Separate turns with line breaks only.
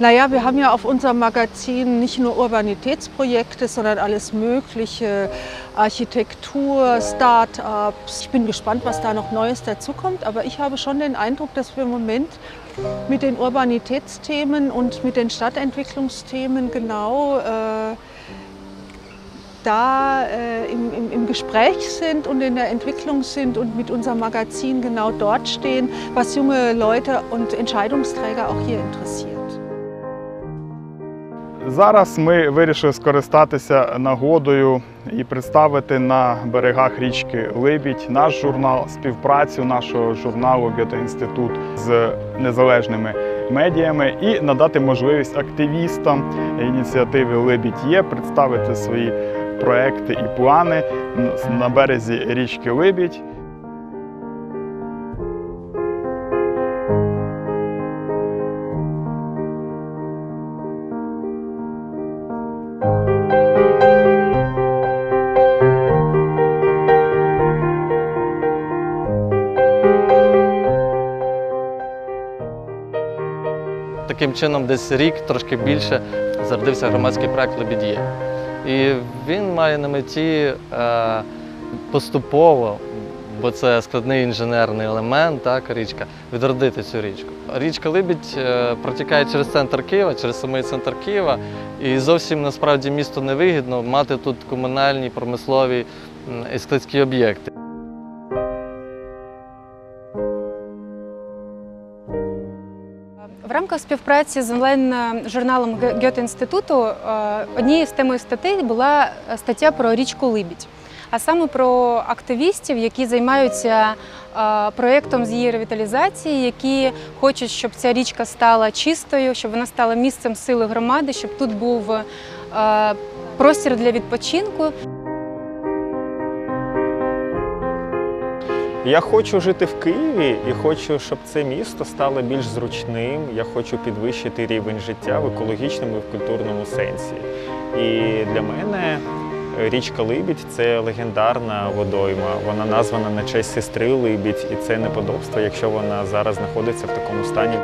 Naja, wir haben ja auf unserem Magazin nicht nur Urbanitätsprojekte, sondern alles Mögliche, Architektur, Start-ups. Ich bin gespannt, was da noch Neues dazukommt, aber ich habe schon den Eindruck, dass wir im Moment mit den Urbanitätsthemen und mit den Stadtentwicklungsthemen genau äh, da äh, im, im, im Gespräch sind und in der Entwicklung sind und mit unserem Magazin genau dort stehen, was junge Leute und Entscheidungsträger auch hier interessiert.
Зараз ми вирішили скористатися нагодою і представити на берегах річки Либідь наш журнал, співпрацю нашого журналу Гете-інститут з незалежними медіями і надати можливість активістам ініціативи Либідь є представити свої проекти і плани на березі річки Либідь.
Таким чином, десь рік, трошки більше, зародився громадський проект Лебід'є. І він має на меті е, поступово, бо це складний інженерний елемент, так, річка, відродити цю річку. Річка Либідь е, протікає через центр Києва, через самий центр Києва, і зовсім насправді місту невигідно мати тут комунальні, промислові і складські об'єкти.
В рамках співпраці з онлайн-журналом Гьоте-інституту е, однією з темою статей була стаття про річку Либідь, а саме про активістів, які займаються е, проєктом з її ревіталізації, які хочуть, щоб ця річка стала чистою, щоб вона стала місцем сили громади, щоб тут був е, простір для відпочинку.
Я хочу жити в Києві і хочу, щоб це місто стало більш зручним. Я хочу підвищити рівень життя в екологічному і в культурному сенсі. І для мене річка Либідь це легендарна водойма. Вона названа на честь сестри Либідь, і це неподобство, якщо вона зараз знаходиться в такому стані.